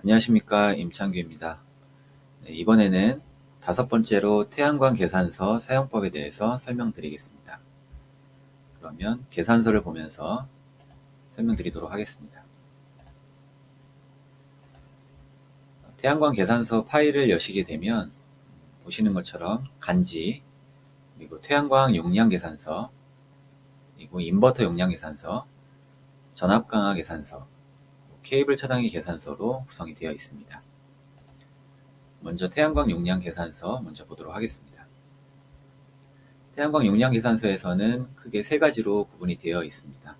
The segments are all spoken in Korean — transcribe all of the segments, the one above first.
안녕하십니까 임창규입니다. 네, 이번에는 다섯 번째로 태양광 계산서 사용법에 대해서 설명드리겠습니다. 그러면 계산서를 보면서 설명드리도록 하겠습니다. 태양광 계산서 파일을 여시게 되면 보시는 것처럼 간지 그리고 태양광 용량 계산서 그리고 인버터 용량 계산서 전압 강화 계산서 케이블 차단기 계산서로 구성이 되어 있습니다. 먼저 태양광 용량 계산서 먼저 보도록 하겠습니다. 태양광 용량 계산서에서는 크게 세 가지로 구분이 되어 있습니다.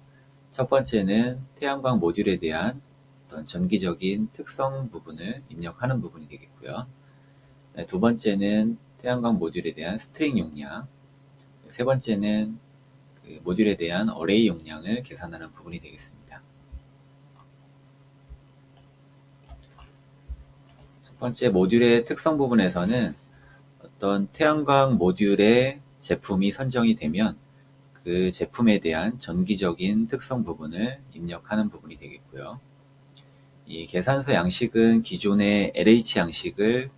첫 번째는 태양광 모듈에 대한 어떤 전기적인 특성 부분을 입력하는 부분이 되겠고요. 네, 두 번째는 태양광 모듈에 대한 스트링 용량, 세 번째는 그 모듈에 대한 어레이 용량을 계산하는 부분이 되겠습니다. 첫 번째 모듈의 특성 부분에서는 어떤 태양광 모듈의 제품이 선정이 되면 그 제품에 대한 전기적인 특성 부분을 입력하는 부분이 되겠고요. 이 계산서 양식은 기존의 LH 양식을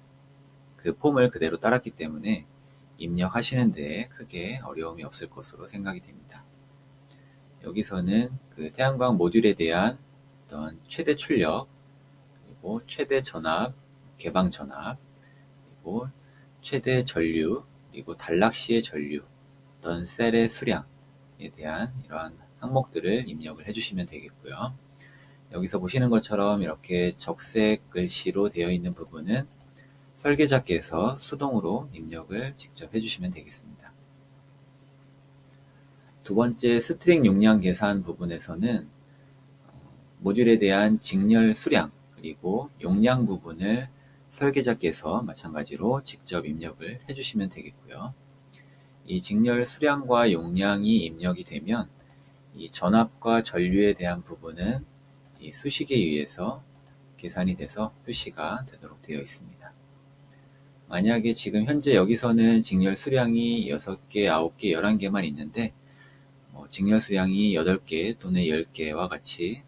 그 폼을 그대로 따랐기 때문에 입력하시는 데 크게 어려움이 없을 것으로 생각이 됩니다. 여기서는 그 태양광 모듈에 대한 어떤 최대 출력, 그리고 최대 전압, 개방 전압, 그리고 최대 전류, 그리고 단락 시의 전류, 어떤 셀의 수량에 대한 이러한 항목들을 입력을 해주시면 되겠고요. 여기서 보시는 것처럼 이렇게 적색 글씨로 되어 있는 부분은 설계자께서 수동으로 입력을 직접 해주시면 되겠습니다. 두 번째 스트링 용량 계산 부분에서는 어, 모듈에 대한 직렬 수량 그리고 용량 부분을 설계자께서 마찬가지로 직접 입력을 해주시면 되겠고요. 이 직렬 수량과 용량이 입력이 되면 이 전압과 전류에 대한 부분은 이 수식에 의해서 계산이 돼서 표시가 되도록 되어 있습니다. 만약에 지금 현재 여기서는 직렬 수량이 6개, 9개, 11개만 있는데 어, 직렬 수량이 8개 또는 10개와 같이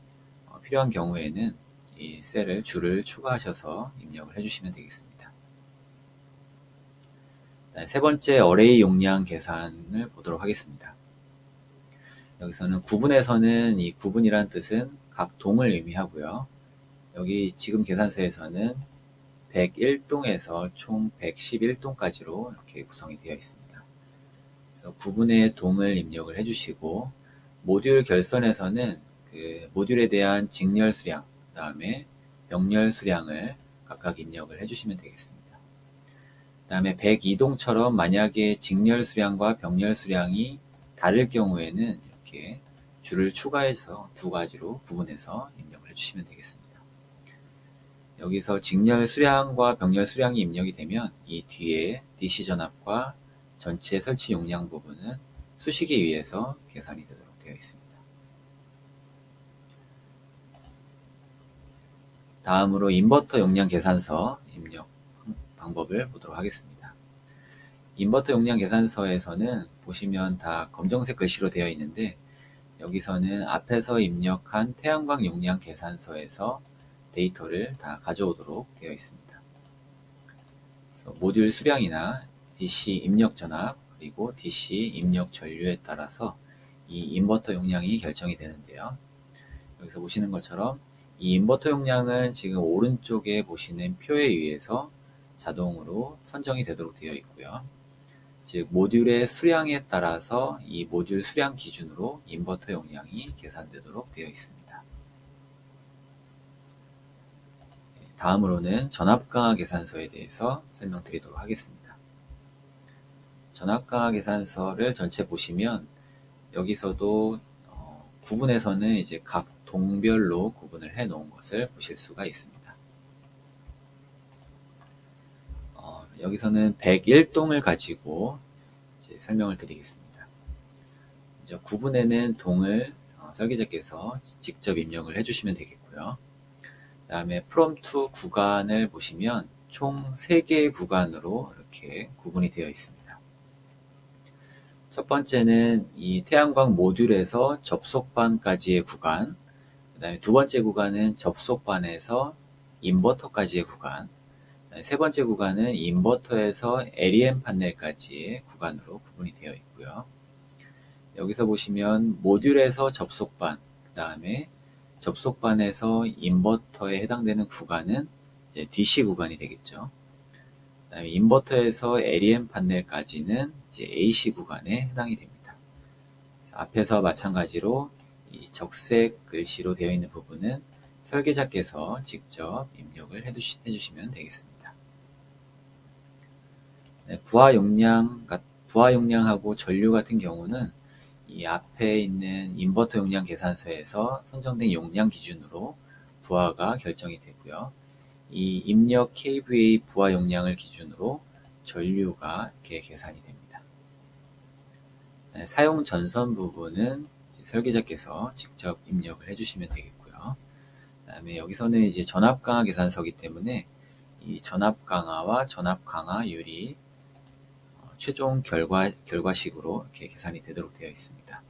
어, 필요한 경우에는 이 셀을 줄을 추가하셔서 입력을 해주시면 되겠습니다. 세 번째 어레이 용량 계산을 보도록 하겠습니다. 여기서는 구분에서는 이 구분이란 뜻은 각 동을 의미하고요. 여기 지금 계산서에서는 101동에서 총 111동까지로 이렇게 구성이 되어 있습니다. 그래서 구분의 동을 입력을 해주시고 모듈 결선에서는 그 모듈에 대한 직렬 수량, 그 다음에 병렬 수량을 각각 입력을 해주시면 되겠습니다. 그 다음에 102동처럼 만약에 직렬 수량과 병렬 수량이 다를 경우에는 이렇게 줄을 추가해서 두 가지로 구분해서 입력을 해주시면 되겠습니다. 여기서 직렬 수량과 병렬 수량이 입력이 되면 이 뒤에 DC 전압과 전체 설치 용량 부분은 수식에 의해서 계산이 되도록 되어 있습니다. 다음으로 인버터 용량 계산서 입력 방법을 보도록 하겠습니다. 인버터 용량 계산서에서는 보시면 다 검정색 글씨로 되어 있는데 여기서는 앞에서 입력한 태양광 용량 계산서에서 데이터를 다 가져오도록 되어 있습니다. 모듈 수량이나 DC 입력 전압 그리고 DC 입력 전류에 따라서 이 인버터 용량이 결정이 되는데요. 여기서 보시는 것처럼 이 인버터 용량은 지금 오른쪽에 보시는 표에 의해서 자동으로 선정이 되도록 되어 있고요. 즉 모듈의 수량에 따라서 이 모듈 수량 기준으로 인버터 용량이 계산되도록 되어 있습니다. 다음으로는 전압강화 계산서에 대해서 설명드리도록 하겠습니다. 전압강화 계산서를 전체 보시면 여기서도 어, 구분에서는 이제 각 동별로 구분을 해 놓은 것을 보실 수가 있습니다. 어, 여기서는 101동을 가지고 설명을 드리겠습니다. 구분에는 동을 어, 설계자께서 직접 입력을 해주시면 되겠고요. 그 다음에 to 구간을 보시면 총 3개의 구간으로 이렇게 구분이 되어 있습니다. 첫 번째는 이 태양광 모듈에서 접속반까지의 구간, 다음에 두 번째 구간은 접속반에서 인버터까지의 구간, 세 번째 구간은 인버터에서 LEM 판넬까지의 구간으로 구분이 되어 있고요. 여기서 보시면 모듈에서 접속반, 그 다음에 접속반에서 인버터에 해당되는 구간은 DC 구간이 되겠죠. 그다음에 인버터에서 LEM 판넬까지는 이제 AC 구간에 해당이 됩니다. 앞에서 마찬가지로 이 적색 글씨로 되어 있는 부분은 설계자께서 직접 입력을 해주시, 해주시면 되겠습니다. 네, 부하 용량, 부하 용량하고 전류 같은 경우는 이 앞에 있는 인버터 용량 계산서에서 선정된 용량 기준으로 부하가 결정이 되고요. 이 입력 kVA 부하 용량을 기준으로 전류가 이렇게 계산이 됩니다. 네, 사용 전선 부분은 설계자께서 직접 입력을 해주시면 되겠고요. 그다음에 여기서는 이제 전압 강화 계산서기 때문에 이 전압 강화와 전압 강화율이 어, 최종 결과 결과식으로 이렇게 계산이 되도록 되어 있습니다.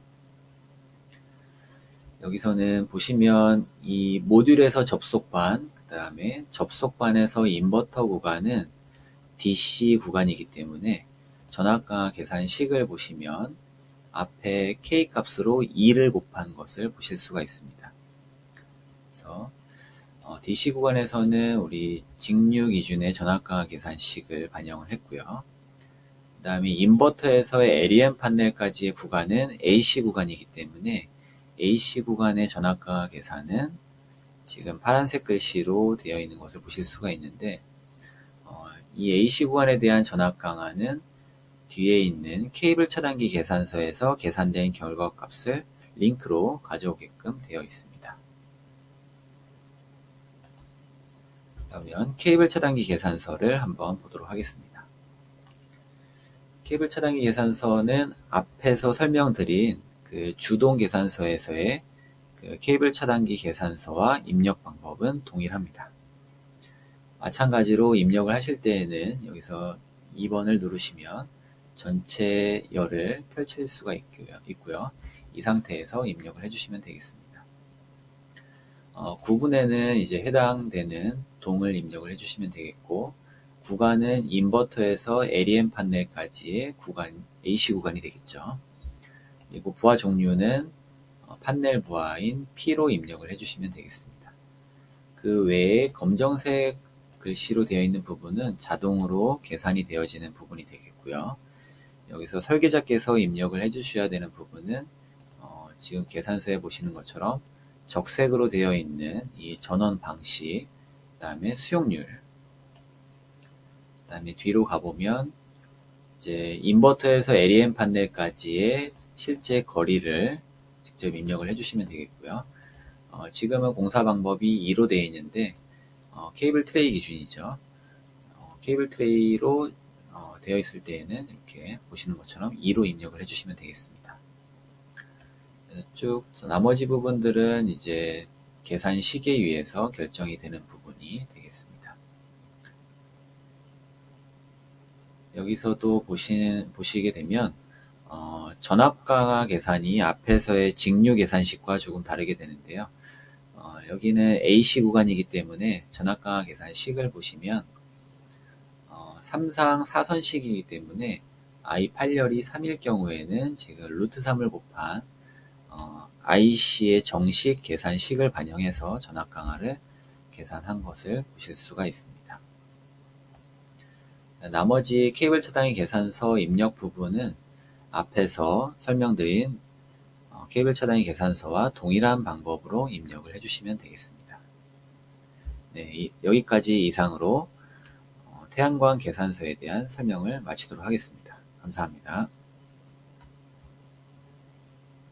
여기서는 보시면 이 모듈에서 접속반, 그 다음에 접속반에서 인버터 구간은 DC 구간이기 때문에 전압 강화 계산식을 보시면 앞에 K 값으로 2를 곱한 것을 보실 수가 있습니다. 그래서 어, DC 구간에서는 우리 직류 기준의 전압강화 계산식을 반영을 했고요. 그 다음에 인버터에서의 LEM 판넬까지의 구간은 AC 구간이기 때문에 AC 구간의 전압강화 계산은 지금 파란색 글씨로 되어 있는 것을 보실 수가 있는데 어, 이 AC 구간에 대한 전압 강화는 뒤에 있는 케이블 차단기 계산서에서 계산된 결과값을 링크로 가져오게끔 되어 있습니다. 그러면 케이블 차단기 계산서를 한번 보도록 하겠습니다. 케이블 차단기 계산서는 앞에서 설명드린 그 주동 계산서에서의 그 케이블 차단기 계산서와 입력 방법은 동일합니다. 마찬가지로 입력을 하실 때에는 여기서 2번을 누르시면 전체 열을 펼칠 수가 있고요. 이 상태에서 입력을 해주시면 되겠습니다. 어, 구분에는 이제 해당되는 동을 입력을 해주시면 되겠고 구간은 인버터에서 LEM 판넬까지의 구간 AC 구간이 되겠죠. 그리고 부하 종류는 어, 판넬 부하인 P로 입력을 해주시면 되겠습니다. 그 외에 검정색 글씨로 되어 있는 부분은 자동으로 계산이 되어지는 부분이 되겠고요. 여기서 설계자께서 입력을 해주셔야 되는 부분은 어, 지금 계산서에 보시는 것처럼 적색으로 되어 있는 이 전원 방식, 그 다음에 수용률, 그 다음에 뒤로 가보면 이제 인버터에서 LEM 판넬까지의 실제 거리를 직접 입력을 해주시면 되겠고요. 어, 지금은 공사 방법이 2로 되어 있는데 어, 케이블 트레이 기준이죠. 어, 케이블 트레이로 되어 있을 때에는 이렇게 보시는 것처럼 2로 입력을 해주시면 되겠습니다. 쭉 나머지 부분들은 이제 계산 시기에 의해서 결정이 되는 부분이 되겠습니다. 여기서도 보시, 보시게 되면 어, 전압강화 계산이 앞에서의 직류 계산식과 조금 다르게 되는데요. 어, 여기는 AC 구간이기 때문에 전압강화 계산식을 보시면 3상 4선식이기 때문에 i8열이 3일 경우에는 지금 루트 3을 곱한 어, IC의 정식 계산식을 반영해서 전압 강화를 계산한 것을 보실 수가 있습니다. 나머지 케이블 차단기 계산서 입력 부분은 앞에서 설명드린 어, 케이블 차단기 계산서와 동일한 방법으로 입력을 해주시면 되겠습니다. 네, 이, 여기까지 이상으로 태양광 계산서에 대한 설명을 마치도록 하겠습니다. 감사합니다.